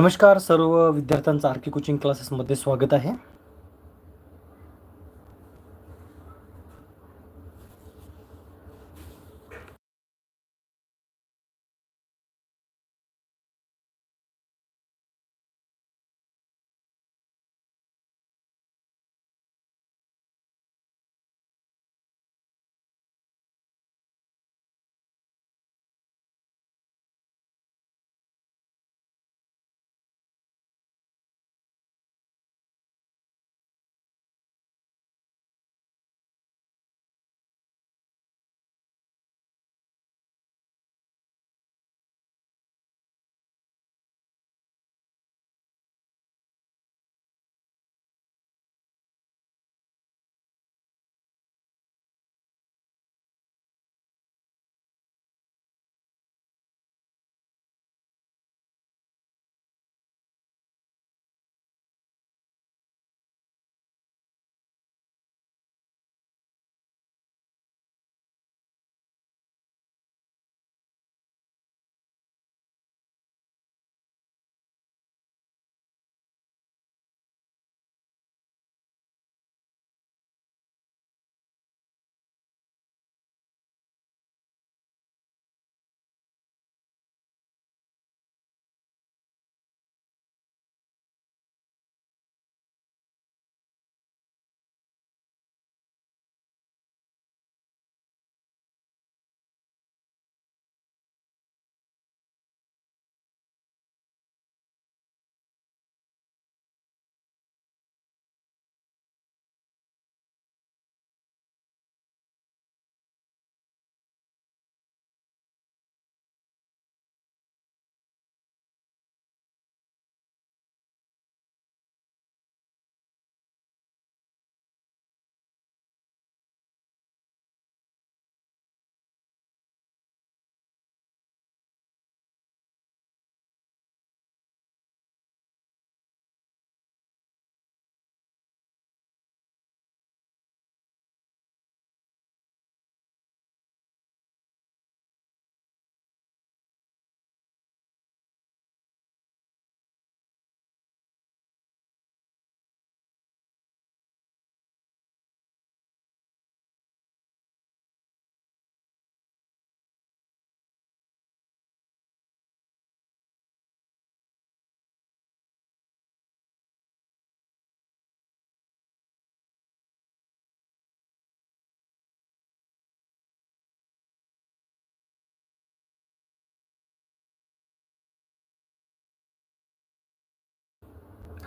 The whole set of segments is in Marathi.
नमस्कार सर्व विद्यार्थ्यांचं आर के कोचिंग क्लासेसमध्ये स्वागत आहे.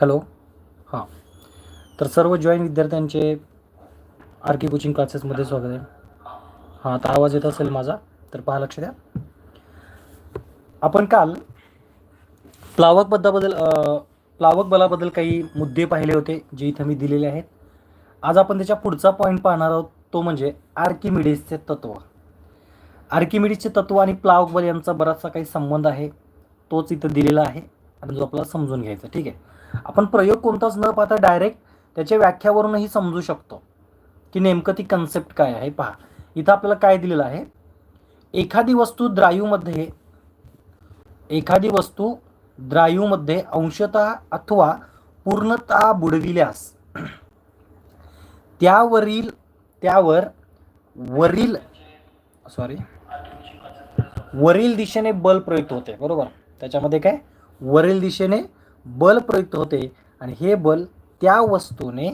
हॅलो. हां. तर सर्व जॉईन विद्यार्थ्यांचे आर के कोचिंग क्लासेसमध्ये स्वागत आहे. हां आता आवाज येत असेल माझा तर पहा लक्ष द्या. आपण काल प्लावक बद्दाबद्दल प्लावक बलाबद्दल काही मुद्दे पाहिले होते जे इथं मी दिलेले आहेत. आज आपण त्याच्या पुढचा पॉईंट पाहणार आहोत तो म्हणजे आर्किमिडीजचे तत्व. आर्किमिडीजचे तत्व आणि प्लावक बल यांचा बराचसा काही संबंध आहे तोच इथं दिलेला आहे. आणि जो आपल्याला समजून घ्यायचा ठीक आहे? आपण प्रयोग कोणताच न पाहता डायरेक्ट त्याच्या व्याख्यावरूनही समजू शकतो की नेमकं ती कन्सेप्ट काय आहे. पहा. इथं आपल्याला काय दिलेलं आहे? एखादी वस्तू द्रायूमध्ये एखादी वस्तू द्रायूमध्ये अंशतः अथवा पूर्णतः बुडविल्यास त्यावरील त्यावर वरील सॉरी वरील दिशेने बल प्रयुक्त होते. बरोबर? त्याच्यामध्ये काय? वरील दिशेने बल प्रयुक्त होते आणि हे बल त्या वस्तूने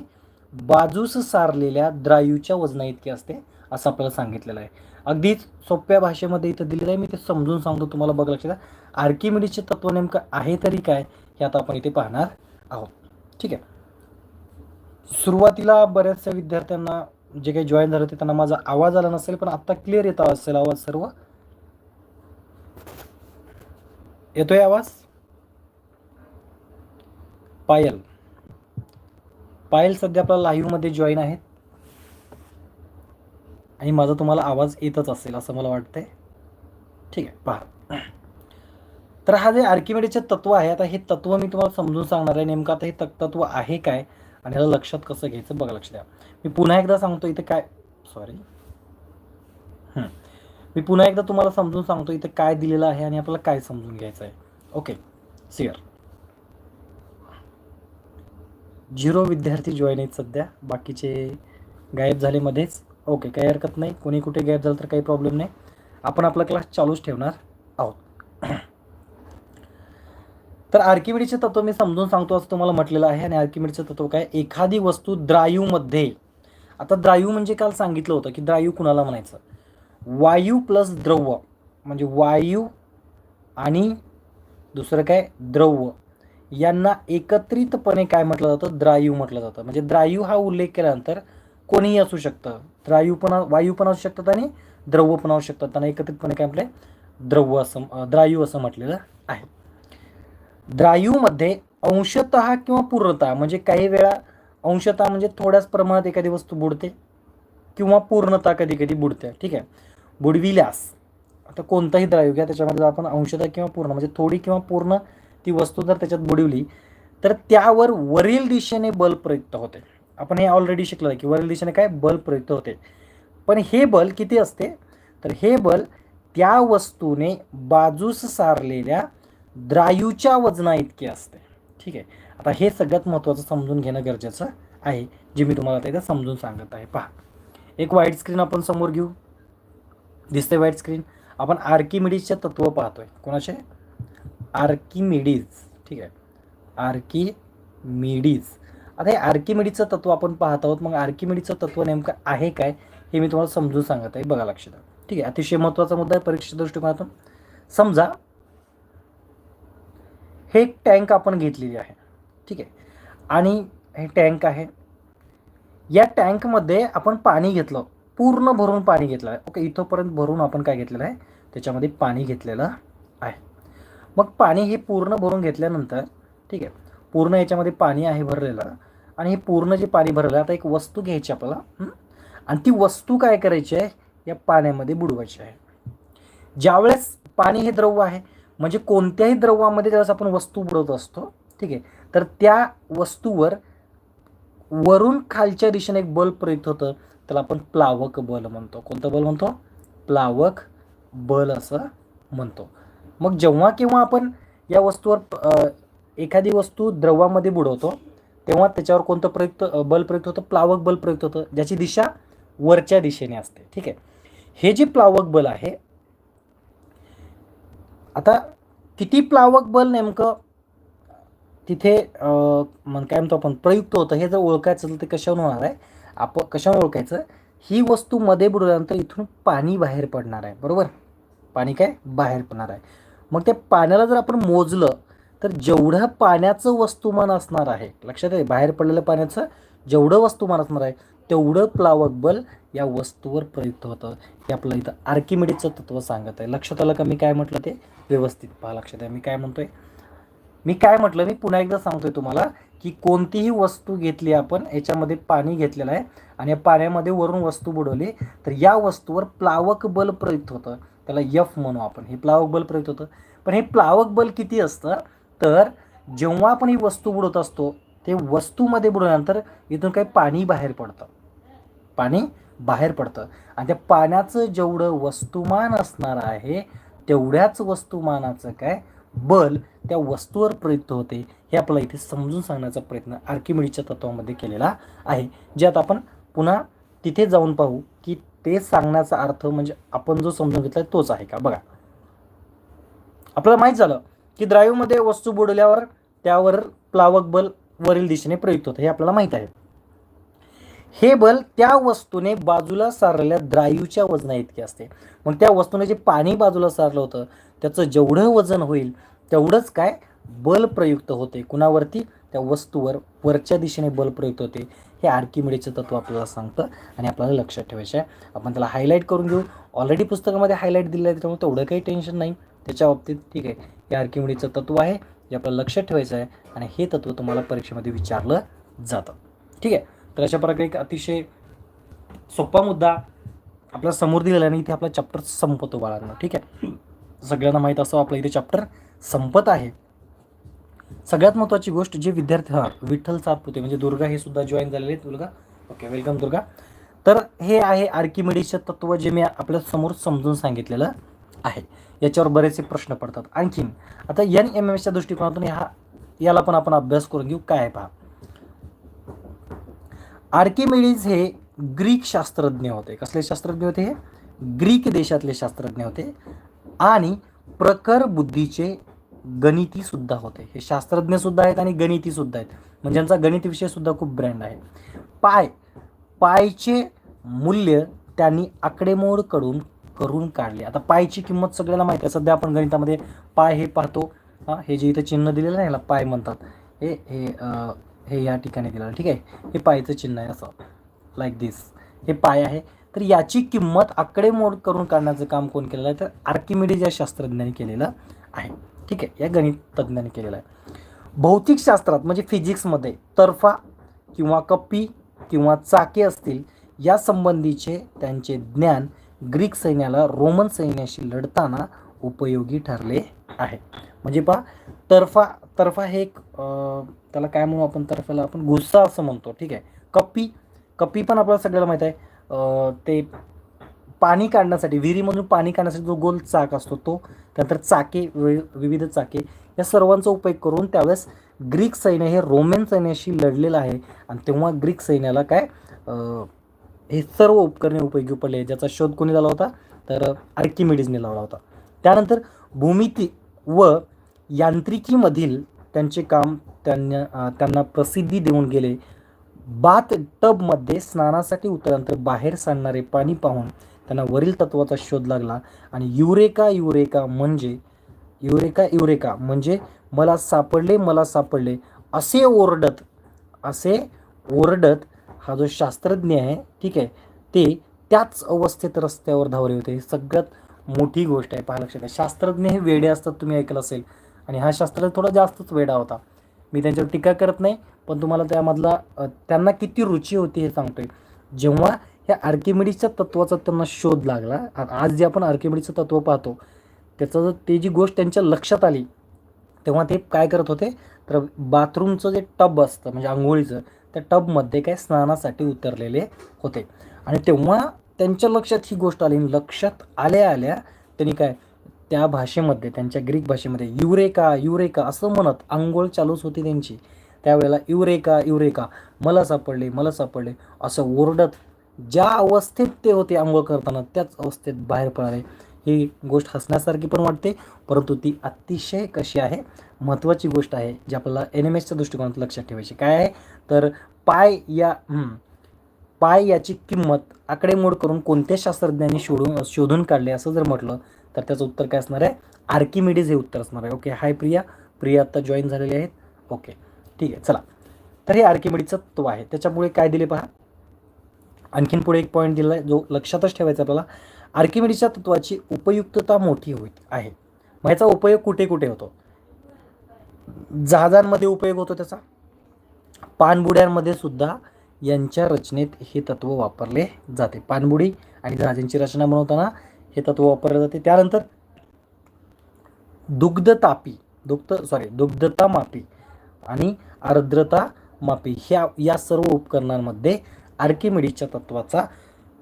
बाजूस सारलेल्या द्रायूच्या वजना इतके असते असं आपल्याला सांगितलेलं आहे. अगदीच सोप्या भाषेमध्ये इथं दिलेलं आहे मी ते समजून सांगतो तुम्हाला बघ लक्षात आर्किमिडीचे तत्व नेमकं आहे तरी काय हे आता आपण इथे पाहणार आहोत. ठीक आहे. सुरुवातीला बऱ्याचशा विद्यार्थ्यांना जे काही जॉईन झालं ते त्यांना माझा आवाज आला नसेल पण आता क्लिअर येत असेल आवाज सर्व. येतोय आवाज? पायल. पायल सध्या आपल्या लाईव्हमध्ये जॉईन आहेत. आणि माझा तुम्हाला आवाज येतच असेल असं मला वाटतंय. ठीक आहे पहा. तर हा जे आर्किमेडीचे तत्व आहे आता हे तत्व मी तुम्हाला समजून सांगणार आहे नेमकं आता हे तक- तत्व आहे काय? आणि ह्याला लक्षात कसं घ्यायचं बघा लक्ष द्या. मी पुन्हा एकदा सांगतो इथे काय सॉरी मी पुन्हा एकदा तुम्हाला समजून सांगतो इथे काय दिलेलं आहे आणि आपल्याला काय समजून घ्यायचं आहे. ओके सिअर झिरो विद्यार्थी जॉईन आहेत सध्या. बाकीचे गायब झाले मध्येच. ओके काही हरकत नाही. कोणी कुठे गायब झालं तर काही प्रॉब्लेम नाही. आपण आपला क्लास चालूच ठेवणार आहोत. तर आर्किमिडीचे तत्व मी समजून सांगतो असं तुम्हाला म्हटलेलं आहे आणि आर्किमिडीचं तत्व काय? एखादी वस्तू द्रायूमध्ये. आता द्रायू म्हणजे काल सांगितलं होतं की द्रायू कुणाला म्हणायचं? वायू प्लस द्रव्य. म्हणजे वायू आणि दुसरं काय? द्रव्य. यांना एकत्रितपणे काय म्हटलं जातं? द्रायू म्हटलं जातं. म्हणजे द्रायू हा उल्लेख केल्यानंतर कोणीही असू शकतं. द्रायू पण वायू पण असू शकतात आणि द्रव्य पण असू शकतात. त्यांना एकत्रितपणे काय म्हटलंय? द्रव्य असं द्रायू असं म्हटलेलं आहे. द्रायूमध्ये अंशतः किंवा पूर्णतः म्हणजे काही वेळा अंशतः म्हणजे थोड्याच प्रमाणात एखादी वस्तू बुडते किंवा पूर्णतः कधी कधी बुडते. ठीक आहे? बुडविल्यास आता कोणताही द्रायू घ्या त्याच्यामध्ये जर आपण अंशतः किंवा पूर्ण म्हणजे थोडी किंवा पूर्ण ती वस्तू जर त्याच्यात बुडवली तर त्यावर वरील दिशेने बल प्रयुक्त होते. आपण हे ऑलरेडी शिकलो आहे की वरील दिशेने काय? बल प्रयुक्त होते. पण हे बल किती असते? तर हे बल त्या वस्तूने बाजूस सारलेल्या द्रायूच्या वजना इतके असते. ठीक आहे? आता हे सगळ्यात महत्त्वाचं समजून घेणं गरजेचं आहे जे मी तुम्हाला आता इथं समजून सांगत आहे. पहा. एक वाईट स्क्रीन आपण समोर घेऊ. दिसते वाईट स्क्रीन आपण आर्किमिडीजचे तत्व पाहतोय. कोणाचे? आर्किमिडीज. ठीक आहे. आर्किमिडीज. आता हे आर्किमिडीचं तत्व आपण पाहत आहोत. मग आर्किमिडीचं तत्व नेमकं आहे काय हे मी तुम्हाला समजून सांगत आहे. बघा लक्षात ठीक आहे. अतिशय महत्त्वाचा मुद्दा आहे परीक्षेच्या दृष्टिकोनातून. समजा हे एक टँक आपण घेतलेली आहे. ठीक आहे. आणि हे टँक आहे. या टँकमध्ये आपण पाणी घेतलं. पूर्ण भरून पाणी घेतलं आहे. ओके इथंपर्यंत भरून आपण काय घेतलेलं आहे? त्याच्यामध्ये पाणी घेतलेलं आहे. मग पाणी हे पूर्ण भरून घेतल्यानंतर ठीक आहे पूर्ण याच्यामध्ये पाणी आहे भरलेलं आणि हे पूर्ण जे पाणी भरलेलं आता एक वस्तू घ्यायची आपल्याला आणि ती वस्तू काय करायची आहे? या पाण्यामध्ये बुडवायची आहे. ज्यावेळेस पाणी हे द्रव्य आहे म्हणजे कोणत्याही द्रव्यामध्ये ज्यावेळेस आपण वस्तू बुडवत असतो ठीक आहे तर त्या वस्तूवर वरून खालच्या दिशेने एक बल प्रयुक्त होतं त्याला आपण प्लावक बल म्हणतो. कोणतं बल म्हणतो? प्लावक बल असं म्हणतो. मग जेव्हा केव्हा आपण या वस्तूवर एखादी वस्तू द्रवामध्ये बुडवतो तेव्हा त्याच्यावर कोणतं प्रयुक्त बल प्रयुक्त होतं? प्लावक बल प्रयुक्त होतं ज्याची दिशा वरच्या दिशेने असते. ठीक आहे? हे जे प्लावक बल आहे आता किती प्लावक बल नेमकं तिथे म्हण काय म्हणतो आपण? प्रयुक्त होतं. हे जर ओळखायचं असेल तर कशावर होणार आहे? आपण कशावर ओळखायचं? ही वस्तू मध्ये बुडवल्यानंतर इथून पाणी बाहेर पडणार आहे. बरोबर? पाणी काय? बाहेर पडणार आहे. मग त्या पाण्याला जर आपण मोजलं तर जेवढं पाण्याचं वस्तुमान असणार आहे लक्षात आहे बाहेर पडलेलं पाण्याचं जेवढं वस्तुमान असणार आहे तेवढं प्लावक बल या वस्तूवर प्रयुक्त होतं. हे आपलं इथं आर्किमिडीचं तत्व सांगत आहे. लक्षात आलं का मी काय म्हटलं ते? व्यवस्थित पहा लक्षात आहे. मी काय म्हणतोय? मी काय म्हटलं? मी पुन्हा एकदा सांगतोय तुम्हाला की कोणतीही वस्तू घेतली आपण याच्यामध्ये पाणी घेतलेलं आहे आणि या पाण्यामध्ये वरून वस्तू बुडवली तर या वस्तूवर प्लावक बल प्रयुक्त होतं. त्याला यफ म्हणू आपण. हे प्लावक बल प्रयुक्त होतं. पण हे प्लावक बल किती असतं? तर जेव्हा आपण ही वस्तू बुडवत असतो ते वस्तूमध्ये बुडवल्यानंतर इथून काही पाणी बाहेर पडतं. पाणी बाहेर पडतं. आणि त्या पाण्याचं जेवढं वस्तुमान असणार आहे तेवढ्याच वस्तुमानाचं काय? बल त्या वस्तूवर प्रयुक्त होते. हे आपल्याला इथे समजून सांगण्याचा प्रयत्न आर्किमिडीच्या तत्वामध्ये केलेला आहे. जे आता आपण पुन्हा तिथे जाऊन पाहू की ते सांगण्याचा अर्थ म्हणजे आपण जो समजून घेतला तोच आहे का? बघा. आपल्याला माहीत झालं की द्रायूमध्ये वस्तू बुडवल्यावर त्यावर प्लावक बल वरील दिशेने प्रयुक्त होतं. हे आपल्याला माहीत आहे. हे बल त्या वस्तूने बाजूला सारलेल्या द्रायूच्या वजना इतके असते. मग त्या वस्तूने जे पाणी बाजूला सारलं होतं त्याचं जेवढं वजन होईल तेवढंच काय? बल प्रयुक्त होते. कुणावरती? त्या वस्तूवर वरच्या दिशेने बल प्रयुक्त होते. हे आर्किमिडीचं तत्व आपल्याला सांगतं आणि आपल्याला लक्षात ठेवायचं आहे. आपण त्याला हायलाईट करून घेऊ. ऑलरेडी पुस्तकामध्ये हायलाईट दिलं आहे त्याच्यामुळे तेवढं काही टेन्शन नाही. त्याच्या बाबतीत ठीक आहे. हे आर्किमिडीचं तत्व आहे जे आपल्याला लक्षात ठेवायचं आहे आणि हे तत्व तुम्हाला परीक्षेमध्ये विचारलं जातं. ठीक आहे? तर अशा प्रकारे एक अतिशय सोपा मुद्दा आपल्यासमोर दिलेला आणि इथे आपला चॅप्टर संपतो बाळांना. ठीक आहे? सगळ्यांना माहीत असं आपलं इथे चॅप्टर संपत आहे. सगळ्यात महत्त्वाची गोष्ट जे विद्यार्थी हा विठ्ठल सातपुते म्हणजे दुर्गा हे सुद्धा जॉईन झालेले आहेत दुर्गा ओके वेलकम दुर्गा. तर हे आहे आर्किमिडीचं तत्व जे मी आपल्यासमोर समजून सांगितलेलं आहे. याच्यावर बरेचसे प्रश्न पडतात. आणखीन आता एन एम एसच्या दृष्टिकोनातून ह्या याला पण आपण अभ्यास करून घेऊ. काय पहा. आर्किमिडीज हे ग्रीक शास्त्रज्ञ होते. कसले शास्त्रज्ञ होते हे? ग्रीक देशातले शास्त्रज्ञ होते. आणि प्रखर बुद्धीचे गणिती सुद्धा होते. हे शास्त्रज्ञ सुद्धा आहेत आणि गणिती सुद्धा आहेत. म्हणजे यांचा गणित विषय सुद्धा खूप ब्रँड आहे. पाय पायचे मूल्य त्यांनी आकडेमोडकडून करून काढले. आता पायची किंमत सगळ्याला माहिती आहे. सध्या आपण गणितामध्ये पाय हे पाहतो. हां हे जे इथं चिन्ह दिलेलं आहे याला पाय म्हणतात. हे हे हे या ठिकाणी दिलेलं ठीक आहे? हे पायचं चिन्ह आहे असं. लाईक दिस हे पाय आहे. तर याची किंमत आकडेमोड करून काढण्याचं काम कोण केलेलं आहे? तर आर्किमिडीज या शास्त्रज्ञांनी केलेलं आहे. ठीक आहे या गणित तज्ज्ञांनी केलेलं आहे. भौतिकशास्त्रात म्हणजे फिजिक्समध्ये तर्फा किंवा कप्पी किंवा चाके असतील या संबंधीचे त्यांचे ज्ञान ग्रीक सैन्याला रोमन सैन्याशी लढताना उपयोगी ठरले आहे. म्हणजे पहा तर्फा तर्फा हे एक त्याला काय म्हणू आपण तर्फाला आपण गुस्सा असं म्हणतो ठीक आहे. कप्पी कप्पी पण आपल्याला सगळ्याला माहीत आहे. ते पाणी काढण्यासाठी विहिरीमधून पाणी काढण्यासाठी जो गोल चाक असतो तो त्यानंतर चाके विविध चाके या सर्वांचा उपयोग करून त्यावेळेस ग्रीक सैन्य हे रोमन सैन्याशी लढलेलं आहे. आणि तेव्हा ग्रीक सैन्याला काय हे सर्व उपकरणे उपयोगी पडले ज्याचा शोध कोणी झाला होता? तर आर्किमिडीजने लावला होता. त्यानंतर भूमिती व यांत्रिकीमधील त्यांचे काम त्यांना त्यांना प्रसिद्धी देऊन गेले. बाथ टबमध्ये स्नानासाठी उतरल्यानंतर बाहेर सांडणारे पाणी पाहून त्यांना वरील तत्वाचा शोध लागला. आणि युरेका युरेका म्हणजे युरेका युरेका म्हणजे मला सापडले मला सापडले. असे ओरडत असे ओरडत हा जो शास्त्रज्ञ आहे ठीक आहे ते त्याच अवस्थेत रस्त्यावर धावले होते. ही सगळ्यात मोठी गोष्ट आहे पाहा लक्षात आहे शास्त्रज्ञ हे वेडे असतात तुम्ही ऐकलं असेल. आणि हा शास्त्रज्ञ थोडा जास्तच वेडा होता. मी त्यांच्यावर टीका करत नाही पण तुम्हाला त्यामधला त्यांना किती रुची होती हे सांगतोय. जेव्हा ह्या आर्किमिडीजच्या तत्वाचा त्यांना शोध लागला. आज जे आपण आर्किमिडीचं तत्व पाहतो त्याचं जर ते जी गोष्ट त्यांच्या लक्षात आली तेव्हा ते काय करत होते? तर बाथरूमचं जे टब असतं म्हणजे आंघोळीचं त्या टबमध्ये काय स्नानासाठी उतरलेले होते. आणि तेव्हा त्यांच्या लक्षात ही गोष्ट आली. आणि लक्षात आल्या आल्या त्यांनी काय त्या भाषेमध्ये त्यांच्या ग्रीक भाषेमध्ये युरेका युरेका असं म्हणत आंघोळ चालूच होती त्यांची. त्यावेळेला युरेका युरेका मला सापडले मला सापडले असं ओरडत ज्या अवस्थेत ते होते आंघोळ करताना त्याच अवस्थेत बाहेर पडाले ही गोष्ट हसण्यासारखी पण वाटते परंतु ती अतिशय कशी आहे? महत्त्वाची गोष्ट आहे जी आपल्याला एन एम एसच्या दृष्टिकोनात लक्षात ठेवायची. काय आहे? तर पाय या पाय याची किंमत आकडेमोड करून कोणत्या शास्त्रज्ञांनी शोधून शोधून काढले असं जर म्हटलं तर त्याचं उत्तर काय असणार आहे? आर्किमिडीज हे उत्तर असणार आहे. Okay hi Priya. प्रिया आत्ता जॉईन झालेले आहेत. ओके ठीक आहे चला. तर हे आर्किमिडीचं तत्व आहे. त्याच्यामुळे काय दिले पहा? आणखीन पुढे एक पॉईंट दिला आहे जो लक्षातच ठेवायचा आपल्याला. आर्किमिडीच्या तत्वाची उपयुक्तता मोठी होत आहे. मग याचा उपयोग कुठे कुठे होतो? जहाजांमध्ये उपयोग होतो त्याचा. पाणबुड्यांमध्ये सुद्धा यांच्या रचनेत हे तत्व वापरले जाते. पाणबुडी आणि जहाजांची रचना बनवताना हे तत्व वापरले जाते. त्यानंतर दुग्धतापी दुग्ध सॉरी दुग्धता मापी आणि आर्द्रता मापी ह्या या सर्व उपकरणांमध्ये आर्किमिडीच्या तत्वाचा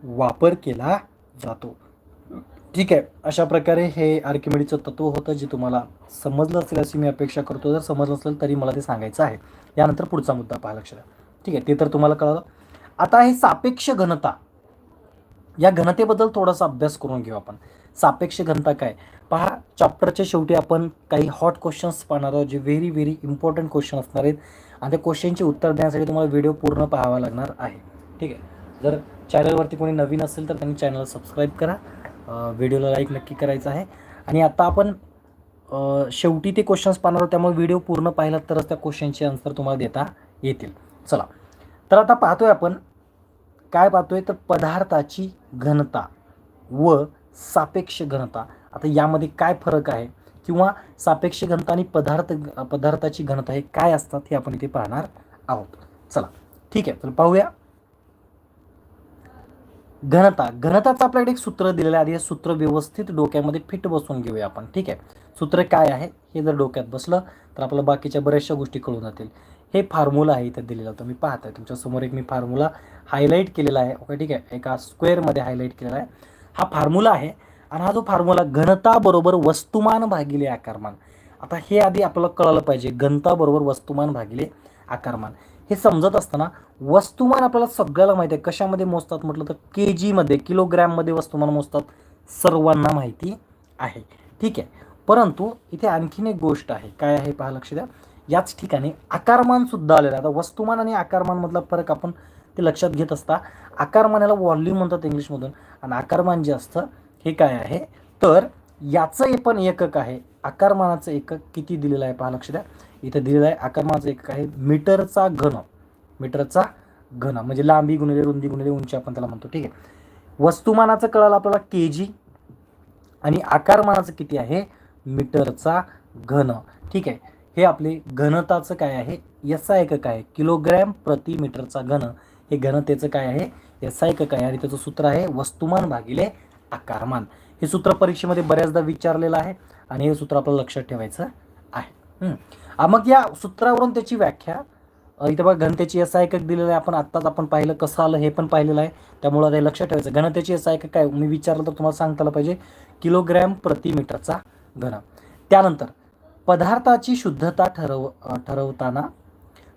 वापर केला जातो. ठीक आहे अशा प्रकारे हे आर्किमिडीचं तत्व होतं जे तुम्हाला समजलं असेल अशी मी अपेक्षा करतो. जर समजलं असेल तरी मला ते सांगायचं आहे. यानंतर पुढचा मुद्दा पहा लक्षात द्या. ठीक आहे ते तर तुम्हाला कळालं. आता हे सापेक्ष घनता या घनतेबद्दल थोडासा अभ्यास करून घेऊ आपण. सापेक्ष घनता काय? पहा चॅप्टरच्या शेवटी आपण काही हॉट क्वेश्चन्स पाहणार आहोत जे व्हेरी व्हेरी इम्पॉर्टंट क्वेश्चन असणार आहेत. आणि त्या क्वेश्चनचे उत्तर देण्यासाठी तुम्हाला व्हिडिओ पूर्ण पाहावा लागणार आहे. ठीक आहे. जर चॅनलवरती कोणी नवीन असेल तर त्यांनी चॅनल सबस्क्राईब करा. व्हिडिओला लाईक नक्की करायचं आहे. आणि आता आपण शेवटी ते क्वेश्चन्स पाहणार आहोत. त्यामुळे व्हिडिओ पूर्ण पाहिला तरच त्या क्वेश्चनचे आन्सर तुम्हाला देता येतील. चला. तर आता पाहतोय आपण काय पाहतोय? तर पदार्थाची घनता व सापेक्ष घनता. आता यामध्ये काय फरक आहे? किंवा सापेक्ष घनता आणि पदार्थ पदार्थाची घनता हे काय असतात हे आपण इथे पाहणार आहोत. चला. ठीक आहे. तर पाहूया. घनता. घनताचं आपल्याकडे एक सूत्र दिलेलं आहे. आधी हे सूत्र व्यवस्थित डोक्यामध्ये फिट बसवून घेऊया आपण. ठीक आहे? सूत्र काय आहे? हे जर डोक्यात बसलं तर आपल्याला बाकीच्या बऱ्याचशा गोष्टी कळून जातील. हे फॉर्म्युला आहे इथं दिलेला. पाहत पाहताय. तुमच्यासमोर एक मी फॉर्म्युला हायलाईट केलेला आहे. ओके ठीक आहे? एका स्क्वेअरमध्ये हायलाईट केलेला आहे. हा फॉर्म्युला आहे आणि हा जो फॉर्म्युला घनता बरोबर वस्तुमान भागिले आकारमान. आता हे आधी आपल्याला कळालं पाहिजे. घनता बरोबर वस्तुमान भागिले आकारमान. हे समजत असताना वस्तुमान आपल्याला सगळ्याला माहिती आहे. कशामध्ये मोजतात म्हटलं तर के जीमध्ये किलोग्रॅममध्ये वस्तुमान मोजतात. सर्वांना माहिती आहे. ठीक आहे. परंतु इथे आणखीन एक गोष्ट आहे. काय आहे? पहा लक्ष द्या. याच ठिकाणी आकारमानसुद्धा आलेलं आहे. आता वस्तुमान आणि आकारमानमधला फरक आपण ते लक्षात घेत असता आकारमानाला व्हॉल्यूम म्हणतात इंग्लिशमधून. आणि आकारमान जे असतं हे काय आहे? तर याचं हे पण एकक आहे. आकारमानाचं एकक किती दिलेलं आहे? पहा लक्ष द्या. इथं दिलेलं आहे. आकारमानाचं एक आहे. मीटरचा घन. मीटरचा घन. म्हणजे लांबी गुणिले रुंदी गुणिले उंची आपण त्याला म्हणतो. ठीक आहे. वस्तुमानाचं कळालं आपल्याला के जी आणि आकारमानाचं किती आहे? मीटरचा घन. ठीक आहे. हे आपले घनताचं काय आहे? याचा काय? आहे किलोग्रॅम प्रति मीटरचा घन. हे घनतेचं काय आहे? याचा एक काय? आणि त्याचं सूत्र आहे वस्तुमान भागिले आकारमान. हे सूत्र परीक्षेमध्ये बऱ्याचदा विचारलेलं आहे. आणि हे सूत्र आपल्याला लक्षात ठेवायचं आहे. हम्म. मग या सूत्रावरून त्याची व्याख्या. इथं बघा घनतेची एस एकक दिलेलं आहे. आपण आत्ताच आपण पाहिलं कसं आलं हे पण पाहिलेलं आहे. त्यामुळं ते लक्षात ठेवायचं. घनतेची एस एकक काय? मी विचारलं तर तुम्हाला सांगता पाहिजे. किलोग्रॅम प्रति मीटरचा घन. त्यानंतर पदार्थाची शुद्धता ठरव ठरवताना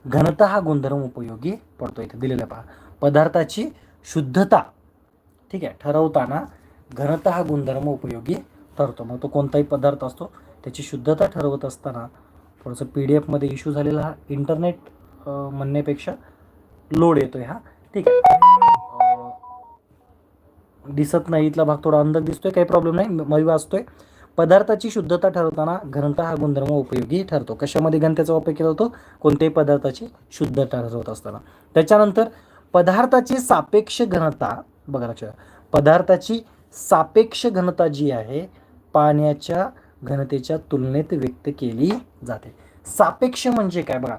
घनता हा गुणधर्म उपयोगी पडतो. इथे दिलेला पहा. पदार्थाची शुद्धता ठीक आहे ठरवताना घनता हा गुणधर्म उपयोगी ठरतो. मग तो कोणताही पदार्थ असतो त्याची शुद्धता ठरवत असताना थोडंसं पी डी एफमध्ये इश्यू झालेला हा इंटरनेट म्हणण्यापेक्षा लोड येतो आहे हा. ठीक आहे. दिसत नाही इथला भाग थोडा अंधक दिसतोय काही प्रॉब्लेम नाही मी वाचतोय पदार्थाची शुद्धता ठरवताना घनता हा गुणधर्म उपयोगी ठरतो. कशामध्ये घनतेचा वापर केला जातो? कोणत्याही पदार्थाची शुद्धता ठरवत असताना. त्याच्यानंतर पदार्थाची सापेक्ष घनता बघा लक्षात. पदार्थाची सापेक्ष घनता जी आहे पाण्याच्या घनतेच्या तुलनेत व्यक्त केली जाते. सापेक्ष म्हणजे काय बघा?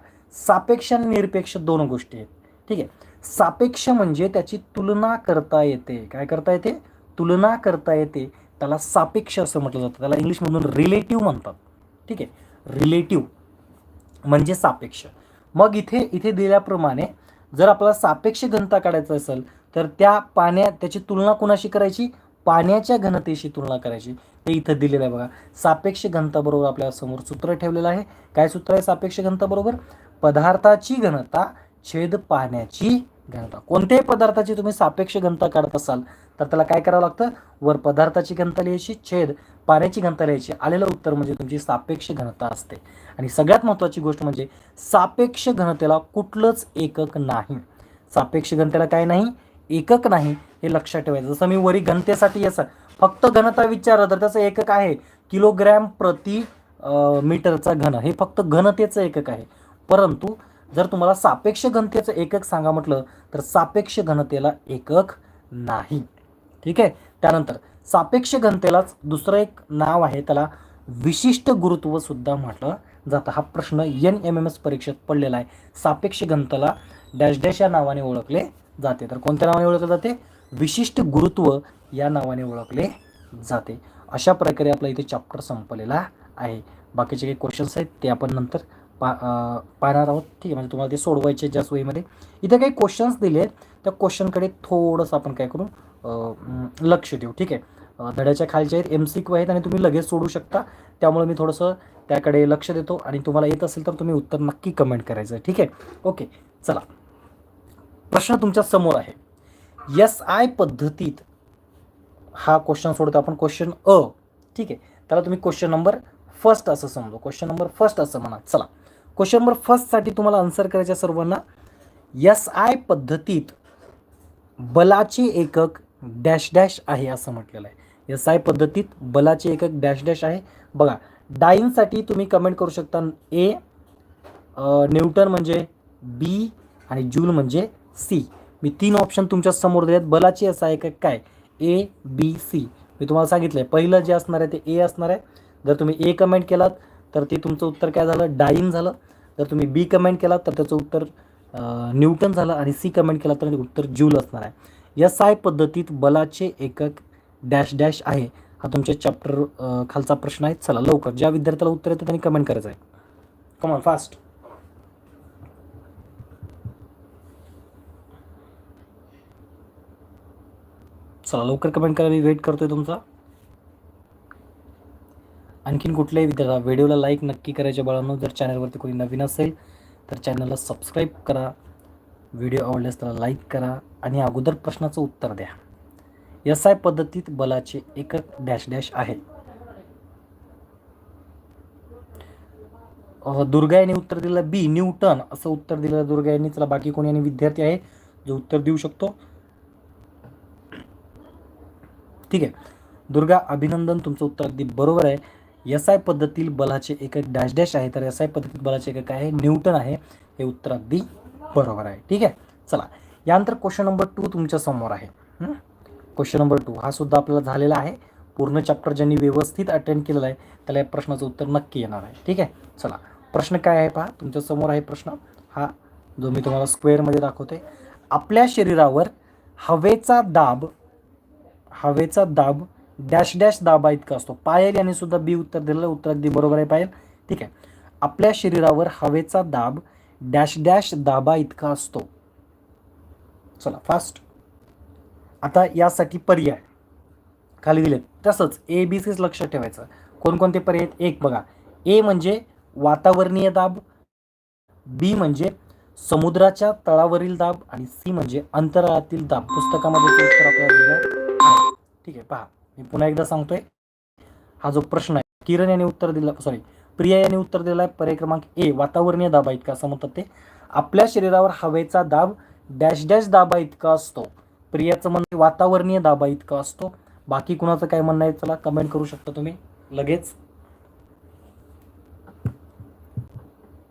सापेक्ष आणि निरपेक्ष दोन गोष्टी आहेत. ठीक आहे? सापेक्ष म्हणजे त्याची तुलना करता येते. काय करता येते? तुलना करता येते. त्याला सापेक्ष असं म्हटलं जातं. त्याला इंग्लिशमधून रिलेटिव्ह म्हणतात. ठीक आहे? रिलेटिव्ह म्हणजे सापेक्ष. मग इथे इथे दिल्याप्रमाणे जर आपल्याला सापेक्ष घनता काढायचं असेल तर त्या पाण्या त्याची तुलना कुणाशी करायची? पाण्याच्या घनतेशी तुलना करायची. ते इथं दिलेलं आहे बघा. सापेक्ष घनता बरोबर आपल्यासमोर सूत्र ठेवलेलं आहे. काय सूत्र आहे सापेक्ष घनता बरोबर पदार्थाची घनता छेद पाण्याची घनता. कोणत्याही पदार्थाची तुम्ही सापेक्ष घनता काढत असाल तर त्याला काय करावं लागतं? वर पदार्थाची घनता लिहायची छेद पाण्याची घनता लिहायची. आलेलं उत्तर म्हणजे तुमची सापेक्ष घनता असते. आणि सगळ्यात महत्त्वाची गोष्ट म्हणजे सापेक्ष घनतेला कुठलंच एकक नाही. सापेक्ष घनतेला काय नाही? एकक नाही हे लक्षात ठेवायचं. जसं मी वरी घनतेसाठी याचं फक्त घनता विचारलं तर त्याचं एकक आहे किलोग्रॅम प्रति मीटरचा घन. हे फक्त घनतेचं एकक आहे. परंतु जर तुम्हाला सापेक्ष घनतेचं एकक सांगा म्हटलं तर सापेक्ष घनतेला एकक नाही. ठीक आहे? त्यानंतर सापेक्ष घनतेलाच दुसरं एक नाव आहे त्याला विशिष्ट गुरुत्व सुद्धा म्हटलं जातं. हा प्रश्न एन एम एम एस परीक्षेत पडलेला आहे. सापेक्ष घनतेला डॅश डॅश या नावाने ओळखले जाते. तर कोणत्या नावाने ओळखले जाते? विशिष्ट गुरुत्व या नावाने ओळखले जाते. अशा प्रकारे आपला इथे चॅप्टर संपलेला आहे. बाकीचे काही क्वेश्चन्स आहेत ते आपण नंतर पा पाहणार आहोत. ठीक आहे म्हणजे तुम्हाला ते सोडवायचे ज्या सोयीमध्ये इथे काही क्वेश्चन्स दिले आहेत त्या क्वेश्चनकडे थोडंसं आपण काय करू लक्ष देऊ. ठीक आहे? धड्याच्या खालचे आहेत एम सी क्यू आहेत आणि तुम्ही लगेच सोडू शकता. त्यामुळे मी थोडंसं त्याकडे लक्ष देतो आणि तुम्हाला येत असेल तर तुम्ही उत्तर नक्की कमेंट करायचं. ठीक आहे? ओके चला. प्रश्न तुमच्यासमोर आहे. एस आय पद्धतीत हा क्वेश्चन सोडतो. आपण क्वेश्चन अ ठीक आहे. त्याला तुम्ही क्वेश्चन नंबर फर्स्ट असं समजू. क्वेश्चन नंबर फर्स्ट असं म्हणा. चला. क्वेश्चन नंबर फर्स्टसाठी तुम्हाला आन्सर करायच्या सर्वांना एस आय पद्धतीत बलाचे एकक डॅश डॅश आहे असं म्हटलेलं आहे. एस आय पद्धतीत बलाचे एकक डॅश डॅश आहे. बघा डाईनसाठी तुम्ही कमेंट करू शकता. ए न्यूटन म्हणजे बी आणि जूल म्हणजे सी. मी तीन ऑप्शन तुमच्यासमोर दिलेत. बलाची असा का? काय? ए बी सी मी तुम्हाला सांगितलं आहे पहिलं जे असणार आहे ते ए असणार आहे. जर तुम्ही ए कमेंट केलात तर ते तुमचं उत्तर काय झालं? डाईन झालं. जर तुम्ही बी कमेंट केलात तर त्याचं उत्तर न्यूटन झालं आणि सी कमेंट केला तर उत्तर जूल असणार आहे. या आय पद्धतीत बलाचे एकक डॅश डॅश आहे. हा तुमच्या चॅप्टर खालचा प्रश्न आहे. चला लवकर. ज्या विद्यार्थ्याला उत्तर येतं त्यांनी कमेंट करायचं आहे. कमॉन फास्ट चला लवकर कमेंट करा मी वेट करतोय तुमचा. आणखीन कुठल्याही विद्यार्थ्याला व्हिडिओला लाईक नक्की करायच्या बाळांनो जर चॅनलवरती कोणी नवीन असेल तर चॅनलला सबस्क्राईब करा. व्हिडिओ आवडल्यास त्याला लाईक करा आणि अगोदर प्रश्नाचं उत्तर द्या. एस आय पद्धतीत बलाचे एकक डॅश डॅश आहे. दुर्गा यांनी उत्तर दिलं बी न्यूटन असं उत्तर दिलं दुर्गा यांनी. चला बाकी कोणी आणि विद्यार्थी आहे जो उत्तर देऊ शकतो. ठीक आहे. दुर्गा अभिनंदन तुमचं उत्तर अगदी बरोबर आहे. एस आय पद्धतीतील बलाचे एकक डॅश डॅश आहे. तर एस आय पद्धतीत बलाचे एकक आहे. न्यूटन आहे. हे उत्तर अगदी बरोबर आहे. ठीक आहे. चला. यानंतर क्वेश्चन नंबर टू तुमच्यासमोर आहे. क्वेश्चन नंबर टू हा सुद्धा आपल्याला झालेला आहे. पूर्ण चॅप्टर ज्यांनी व्यवस्थित अटेंड केलेला आहे त्याला या प्रश्नाचं उत्तर नक्की येणार आहे. ठीक आहे? चला. प्रश्न काय आहे पहा. तुमच्यासमोर आहे प्रश्न. हा जो मी तुम्हाला स्क्वेअरमध्ये दाखवते आपल्या शरीरावर हवेचा दाब हवेचा दाब डॅश डॅश दाबा इतका असतो. पायल यांनी सुद्धा बी उत्तर दिलेलं उत्तर अगदी बरोबर आहे पायल. ठीक आहे. आपल्या शरीरावर हवेचा दाब डॅश डॅश दाबा इतका असतो. चला फास्ट आता यासाठी पर्याय. खाली दिलेत. तसंच ए बी सीच लक्षात ठेवायचं. कोणकोणते पर्याय आहेत? एक बघा. ए म्हणजे वातावरणीय दाब बी म्हणजे समुद्राच्या तळावरील दाब आणि सी म्हणजे अंतराळातील दाब. पुस्तकामध्ये उत्तर आपल्याला दिलं ठीक आहे पहा. मी पुन्हा एकदा सांगतोय. हा जो प्रश्न आहे किरण यांनी उत्तर दिलं सॉरी प्रिया यांनी उत्तर दिलं आहे पर्याय क्रमांक ए वातावरणीय दाबा इतका असं म्हणतात ते. आपल्या शरीरावर हवेचा दाब डॅश डॅश दाबा इतका असतो. प्रियाचं म्हणणं वातावरणीय दाबा इतका असतो. बाकी कुणाचं काय म्हणणं आहे चला कमेंट करू शकता तुम्ही. लगेच.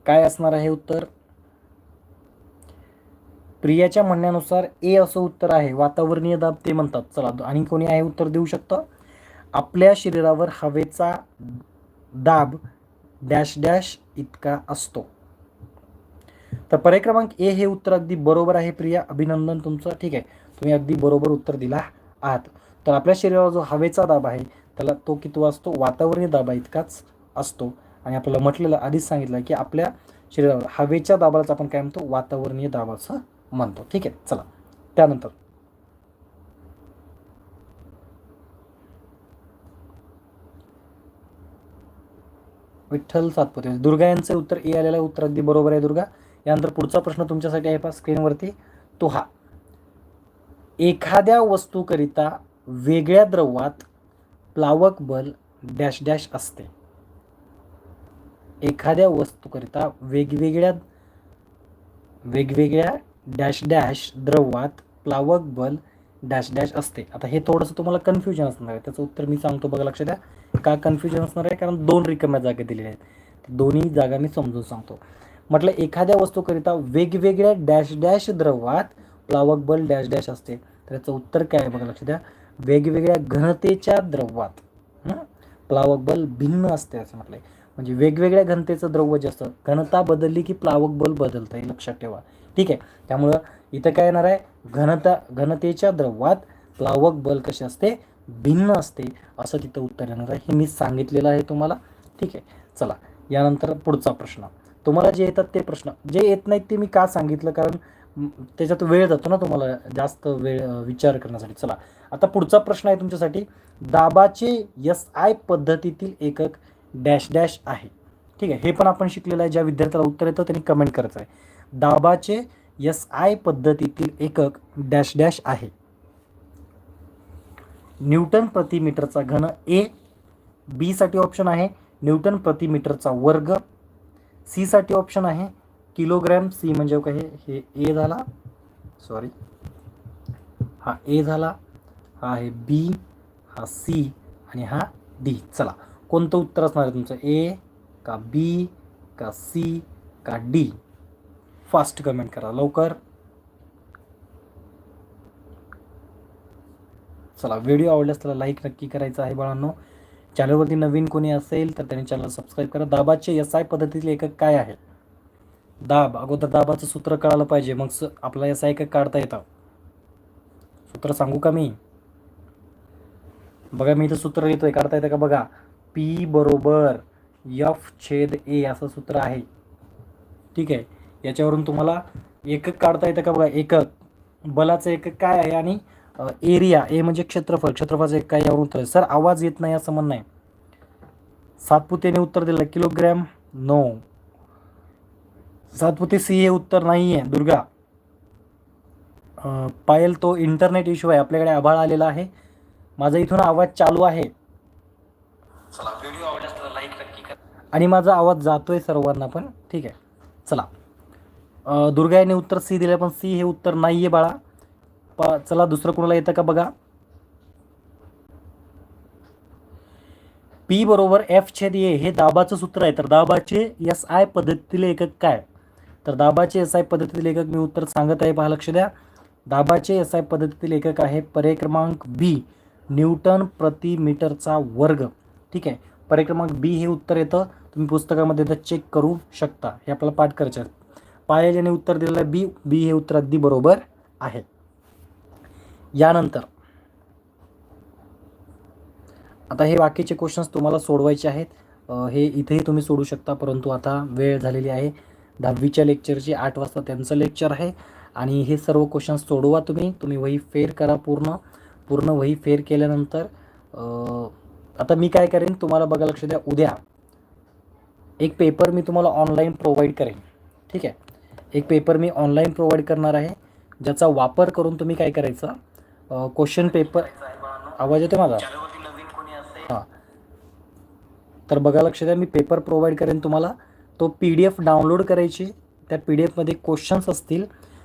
काय असणार आहे उत्तर? प्रियाच्या म्हणण्यानुसार ए असं उत्तर आहे. वातावरणीय दाब ते म्हणतात. चला आणि कोणी आहे उत्तर देऊ शकतं? आपल्या शरीरावर हवेचा दाब डॅश डॅश इतका असतो. तर पर्याय क्रमांक ए हे उत्तर अगदी बरोबर आहे प्रिया. अभिनंदन तुमचं. ठीक आहे. तुम्ही अगदी बरोबर उत्तर दिला आहात. तर आपल्या शरीरावर जो हवेचा दाब आहे त्याला तो कितवा असतो? वातावरणीय दाबा इतकाच असतो. आणि आपल्याला म्हटलेलं आधीच सांगितलं की आपल्या शरीरावर हवेच्या दाबालाच आपण काय म्हणतो? वातावरणीय दाबाचं म्हणतो. ठीक आहे चला. त्यानंतर. विठ्ठल सातपुते. म्हणजे दुर्गा यांचं उत्तर ए आलेलं आहे उत्तर अगदी बरोबर आहे दुर्गा. यानंतर पुढचा प्रश्न तुमच्यासाठी आहे पहा स्क्रीनवरती तो हा. एखाद्या वस्तूकरिता वेगळ्या द्रवात प्लावक बल डॅश डॅश असते. एखाद्या वस्तूकरिता वेगवेगळ्या वेगवेगळ्या डॅश डॅश द्रवात प्लावक बल डॅश डॅश असते. आता हे थोडंसं तुम्हाला कन्फ्युजन असणार आहे. त्याचं उत्तर मी सांगतो बघा लक्षात द्या. का कन्फ्युजन असणार आहे? कारण दोन रिकाम्या जागा दिलेल्या आहेत. दोन्ही जागा मी समजून सांगतो. म्हटलं एखाद्या वस्तूकरिता वेगवेगळ्या डॅश डॅश द्रवात प्लावक बल डॅश डॅश असते. तर याचं उत्तर काय आहे? बघा लक्ष द्या. वेगवेगळ्या घनतेच्या द्रवात प्लावक बल भिन्न असते असं म्हटलंय. म्हणजे वेगवेगळ्या घनतेचं द्रव्य जे असतं घनता बदलली की प्लावक बल बदलतं हे लक्षात ठेवा. ठीक आहे. त्यामुळं इथं काय येणार आहे? घनता घनतेच्या द्रवात प्लावक बल कसे असते? भिन्न असते असं तिथं उत्तर येणार आहे. हे मी सांगितलेलं आहे तुम्हाला. ठीक आहे. चला यानंतर पुढचा प्रश्न. तुम्हाला जे येतात ते प्रश्न. जे येत नाहीत ते मी का सांगितलं? कारण त्याच्यात वेळ जातो ना तुम्हाला जास्त वेळ विचार करण्यासाठी. चला आता पुढचा प्रश्न आहे तुमच्यासाठी. दाबाचे यस आय पद्धतीतील एकक डॅश डॅश आहे. ठीक आहे. हे पण आपण शिकलेलं आहे. ज्या विद्यार्थ्याला उत्तर येतं त्यांनी कमेंट करायचं आहे. दाबाचे एस आय पद्धतीतील एकक डॅश डॅश आहे. न्यूटन प्रति मीटरचा घन ए बीसाठी ऑप्शन आहे. न्यूटन प्रति मीटरचा वर्ग सीसाठी ऑप्शन आहे. किलोग्रॅम सी म्हणजे काय हे- हे ए झाला. सॉरी हा ए झाला. हा आहे बी हा सी आणि हा डी चला. कोणतं उत्तर असणार आहे तुमचं? ए का बी का सी का डी फास्ट कमेंट करा लवकर. चला व्हिडिओ आवडल्यास त्याला लाईक नक्की करायचं आहे बाळांनो. चॅनलवरती नवीन कोणी असेल तर त्यांनी चॅनल सबस्क्राईब करा. दाबाचे एस आय पद्धतीतले एकक काय आहे दाब अगोदर दाबाचं सूत्र कळालं पाहिजे मग स- आपल्याला एस आय एकक काढता येतं. सूत्र सांगू का मी? बघा मी इथं सूत्र लिहितोय काढता येतं का बघा? पी बरोबर यफ छेद ए असं सूत्र आहे. ठीक आहे? याच्यावरून तुम्हाला एकक काढता येतं का बघा एकक. बलाचं एकक काय आहे आणि एरिया ए म्हणजे क्षेत्रफळ. क्षेत्रफळाचं एक काय यावरून उत्तर आहे. सर आवाज येत नाही असं म्हणणं आहे. सातपुतेने उत्तर दिलं. किलोग्रॅम? नो सातपुते सी हे उत्तर नाही आहे दुर्गा पायल तो इंटरनेट इश्यू आहे. आपल्याकडे आभाळ आलेला आहे. माझा इथून आवाज चालू आहे. चला व्हिडिओ आवडल्यास त्याला लाईक नक्की करा. आणि माझा आवाज जातोय सर्वांना पण. ठीक आहे. चला. दुर्गा याने उत्तर सी दिलं पण सी हे उत्तर नाही आहे बाळा. प चला दुसरं कोणाला येतं का बघा? पी बरोबर एफ छेद ए हे दाबाचं सूत्र आहे. तर दाबाचे एस आय पद्धतीतील एकक काय? तर दाबाचे एस आय पद्धतीतील एकक मी उत्तर सांगत आहे पहा लक्ष द्या. दाबाचे एस आय पद्धतीतील एकक आहे परिक्रमांक बी न्यूटन प्रति मीटरचा वर्ग. ठीक आहे? परिक्रमांक बी हे उत्तर येतं. तुम्ही पुस्तकामध्ये तर चेक करू शकता. हे आपल्याला पाठ करायचं आहे. पायल याने उत्तर दिलेलं आहे बी बी हे उत्तर अगदी बरोबर आहे. यानंतर आता हे बाकीचे क्वेश्चन्स तुम्हाला सोडवायचे आहेत. हे इथेही तुम्ही सोडू शकता परंतु आता वेळ झालेली आहे. दहावीच्या लेक्चरची आठ वाजता त्यांचं लेक्चर आहे. आणि हे सर्व क्वेश्चन्स सोडवा तुम्ही. तुम्ही वही फेर करा पूर्ण. पूर्ण वही फेर केल्यानंतर आता मी काय करेन तुम्हाला बघा लक्ष द्या. उद्या एक पेपर मी तुम्हाला ऑनलाईन प्रोव्हाइड करेन. ठीक आहे? एक पेपर मी ऑनलाईन प्रोव्हाइड करणार आहे ज्याचा वापर करून तुम्ही काय करायचं? क्वेश्चन पेपर आवाज येतो माझा? हां. तर बघा लक्ष द्या मी पेपर प्रोव्हाइड करेन तुम्हाला. तो पी डी एफ डाउनलोड करायची त्या पी डी एफमध्ये क्वेश्चन्स असतील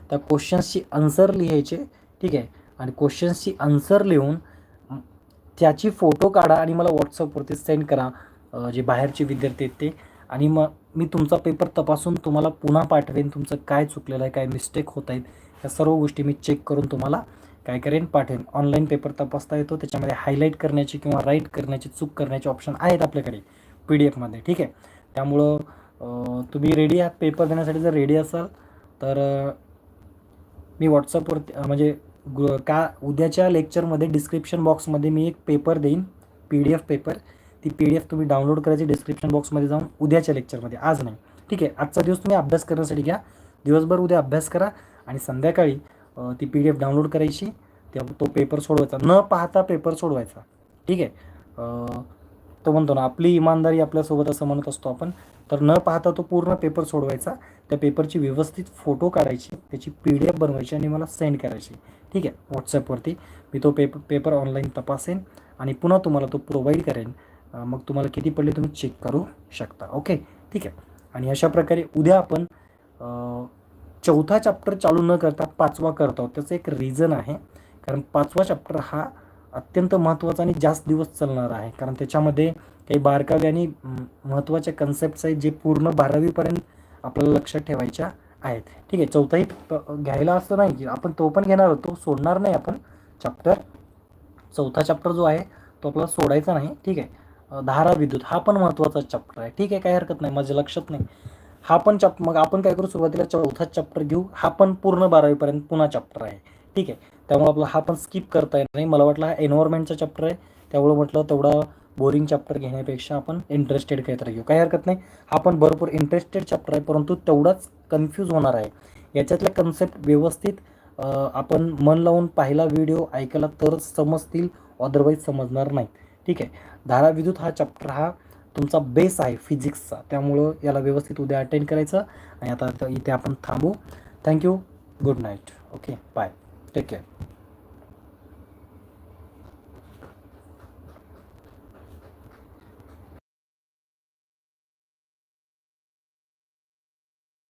त्या क्वेश्चन्सची आन्सर लिहायचे ठीक आहे? आणि क्वेश्चन्सची आन्सर लिहून त्याची फोटो काढा आणि मला व्हॉट्सअपवरती सेंड करा जे बाहेरचे विद्यार्थी आहेत ते. आणि मग मी तुमचा पेपर तपासून तुम्हाला पुन्हा पाठवेन तुमचं काय चुकलेलं आहे काय मिस्टेक होत आहेत या सर्व गोष्टी मी चेक करून तुम्हाला काय करेन पाठवेन. ऑनलाईन पेपर तपासता येतो त्याच्यामध्ये हायलाईट करण्याची किंवा राईट करण्याची चूक करण्याचे ऑप्शन आहेत आपल्याकडे पी डी एफमध्ये ठीक आहे? त्यामुळं तुम्ही रेडी आहात पेपर देण्यासाठी जर रेडी असाल तर मी व्हॉट्सअपवरती म्हणजे गु का उद्याच्या लेक्चरमध्ये डिस्क्रिप्शन बॉक्समध्ये मी एक पेपर देईन पी डी एफ पेपर ती पी डी एफ तुम्ही डाउनलोड करायची डिस्क्रिप्शन बॉक्समध्ये जाऊन उद्याच्या लेक्चरमध्ये आज नाही. ठीक आहे? आजचा दिवस तुम्ही अभ्यास करण्यासाठी घ्या. दिवसभर उद्या अभ्यास करा आणि संध्याकाळी ती पी डी एफ डाउनलोड करायची. त्या तो पेपर सोडवायचा. न पाहता पेपर सोडवायचा. ठीक आहे? तो म्हणतो ना आपली इमानदारी आपल्यासोबत असं म्हणत असतो आपण. तर न पाहता तो पूर्ण पेपर सोडवायचा. त्या पेपरची व्यवस्थित फोटो काढायची. त्याची पी डी एफ बनवायची आणि मला सेंड करायची. ठीक आहे? व्हॉट्सॲपवरती मी तो पेपर पेपर ऑनलाईन तपासेन आणि पुन्हा तुम्हाला तो प्रोव्हाइड करेन. मग तुम्हाला किती पडले तुम्ही चेक करू शकता. ओके ठीक आहे? आणि अशा प्रकारे उद्या आपण चौथा चॅप्टर चालू न करता पाचवा करतो आहोत. त्याचं एक रिझन आहे. कारण पाचवा चॅप्टर हा अत्यंत महत्त्वाचा आणि जास्त दिवस चालणार आहे. कारण त्याच्यामध्ये काही बारकावे आणि महत्त्वाच्या कन्सेप्ट्स आहेत जे पूर्ण बारावीपर्यंत आपल्याला लक्षात ठेवायच्या आहेत. ठीक आहे? चौथाही प- घ्यायला असं नाही की आपण तो पण घेणार होतो सोडणार नाही आपण चॅप्टर चौथा चॅप्टर जो आहे तो आपल्याला सोडायचा नाही. ठीक आहे? धारा विद्युत हा पण महत्त्वाचा चॅप्टर आहे. ठीक आहे काही हरकत नाही माझ्या लक्षात नाही. हा पण चॅप मग आपण काय करू सुरुवातीला चौथा चॅप्टर घेऊ. हा पण पूर्ण बारावीपर्यंत पुन्हा चॅप्टर आहे. ठीक आहे त्यामुळे आपला हा पण स्किप करता येणार नाही. मला वाटलं हा एन्व्हायरमेंटचा चॅप्टर आहे. त्यामुळे म्हटलं तेवढा बोरिंग चॅप्टर घेण्यापेक्षा आपण इंटरेस्टेड काहीतरी घेऊ. काही हरकत नाही हा पण भरपूर इंटरेस्टेड चॅप्टर आहे परंतु तेवढाच कन्फ्यूज होणार आहे. याच्यातल्या कन्सेप्ट व्यवस्थित आपण मन लावून पाहिला व्हिडिओ ऐकायला तरच समजतील अदरवाईज समजणार नाही. ठीक आहे धारा विद्युत हा चॅप्टर हा तुमचा बेस आहे फिजिक्सचा त्यामुळं याला व्यवस्थित उद्या अटेंड करायचं आणि आता इथे आपण थांबू. Thank you good night okay bye take care